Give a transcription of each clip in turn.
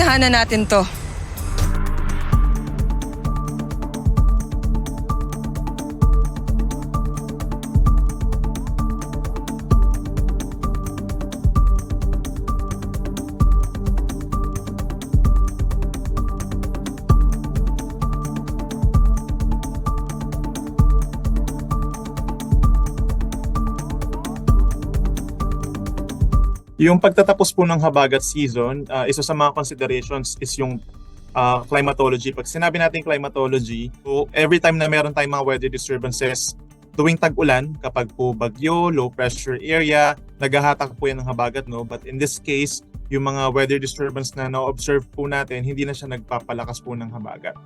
Umpisahan na natin to. Yung pagtatapos po ng habagat season, ah, isa sa mga considerations is yung ah, climatology. Pag sinabi natin climatology, so every time na meron tayong mga weather disturbances, tuwing tag-ulan, kapag po bagyo, low pressure area, naghahatak po yan ng habagat. No? But in this case, yung mga weather disturbance na na-observe po natin, hindi na siya nagpapalakas po ng habagat.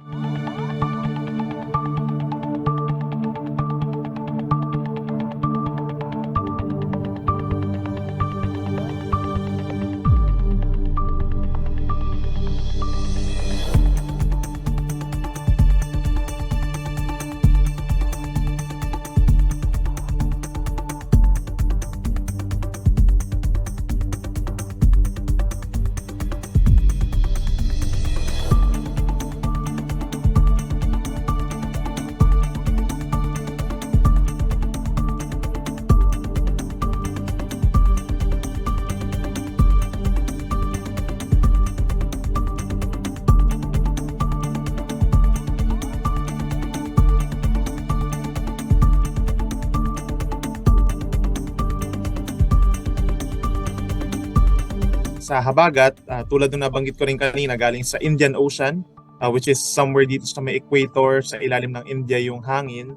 Sa habagat, ah, tulad ng nabanggit ko rin kanina, galing sa Indian Ocean, ah, which is somewhere dito sa may equator, sa ilalim ng India yung hangin.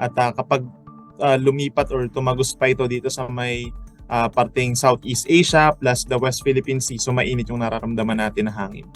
At ah, kapag ah, lumipat or tumagos pa ito dito sa may ah, parteng Southeast Asia plus the West Philippine Sea, so mainit yung nararamdaman natin na hangin.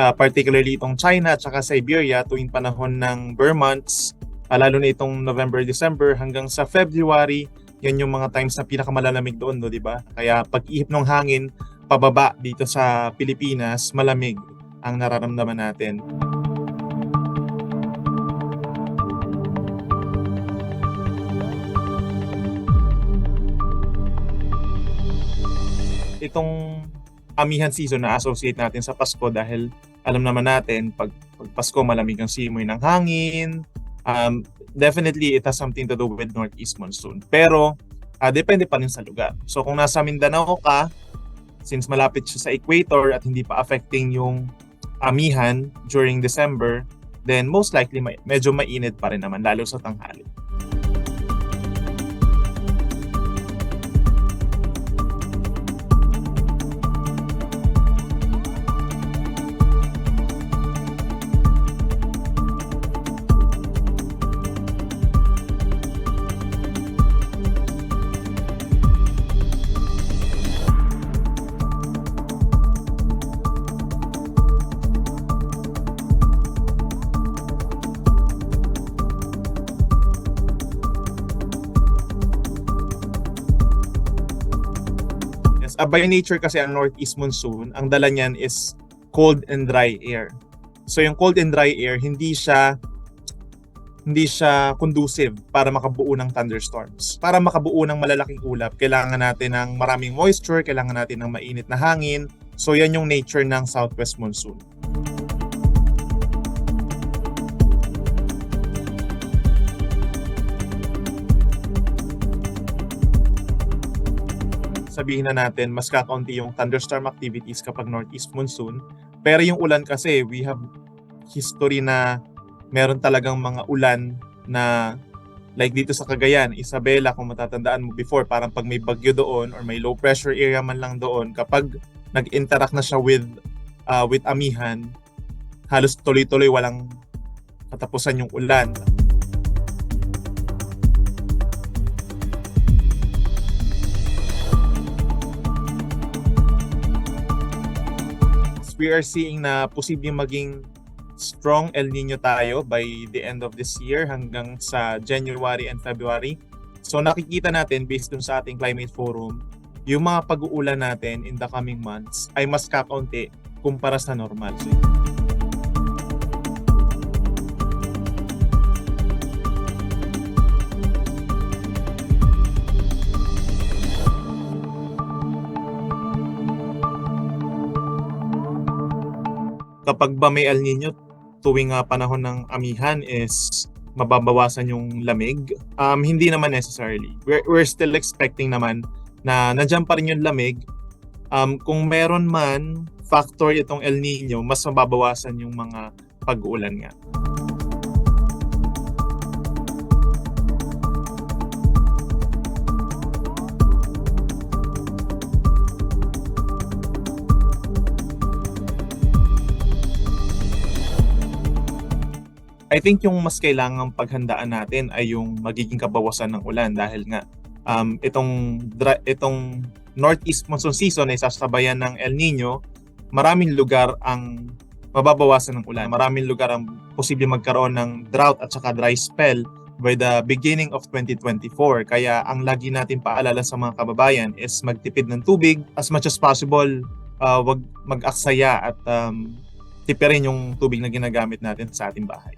Uh, particularly itong China at saka Siberia tuwing panahon ng Burr months, uh, lalo na itong November, December hanggang sa February, yan yung mga times na pinakamalalamig doon, no, di ba? Kaya pag-ihip ng hangin pababa dito sa Pilipinas, malamig ang nararamdaman natin. Itong amihan season na associate natin sa Pasko dahil alam naman natin pag, pag Pasko malamig ang simoy ng hangin. Um, definitely it has something to do with northeast monsoon. Pero ah, depende pa rin sa lugar. So kung nasa Mindanao ka, since malapit siya sa equator at hindi pa affecting yung amihan during December, then most likely may, medyo mainit pa rin naman lalo sa tanghali. Uh, by nature kasi ang northeast monsoon, ang dala niyan is cold and dry air. So yung cold and dry air, hindi siya hindi siya conducive para makabuo ng thunderstorms. Para makabuo ng malalaking ulap, kailangan natin ng maraming moisture, kailangan natin ng mainit na hangin. So yan yung nature ng southwest monsoon. Sabihin na natin mas kakaunti yung thunderstorm activities kapag northeast monsoon. Pero yung ulan kasi, we have history na meron talagang mga ulan na like dito sa Cagayan, Isabela, kung matatandaan mo before, parang pag may bagyo doon or may low pressure area man lang doon, kapag nag-interact na siya with uh, with amihan, halos tuloy-tuloy walang katapusan yung ulan. We are seeing na posibleng maging strong El Nino tayo by the end of this year hanggang sa January and February. So nakikita natin based dun sa ating climate forum, yung mga pag-uulan natin in the coming months ay mas kakaunti kumpara sa normal. So, kapag ba may El Nino, tuwing ah, panahon ng amihan is mababawasan yung lamig. Um, hindi naman necessarily. We're, we're still expecting naman na nandiyan pa rin yung lamig. Um, kung meron man factor itong El Nino, mas mababawasan yung mga pag-uulan nga. I think yung mas kailangang paghandaan natin ay yung magiging kabawasan ng ulan dahil nga um, itong itong northeast monsoon season ay sasabayan ng El Nino, maraming lugar ang mababawasan ng ulan. Maraming lugar ang posible magkaroon ng drought at saka dry spell by the beginning of 2024. Kaya ang lagi natin paalala sa mga kababayan is magtipid ng tubig as much as possible. Uh, wag mag-aksaya at um, tipirin yung tubig na ginagamit natin sa ating bahay.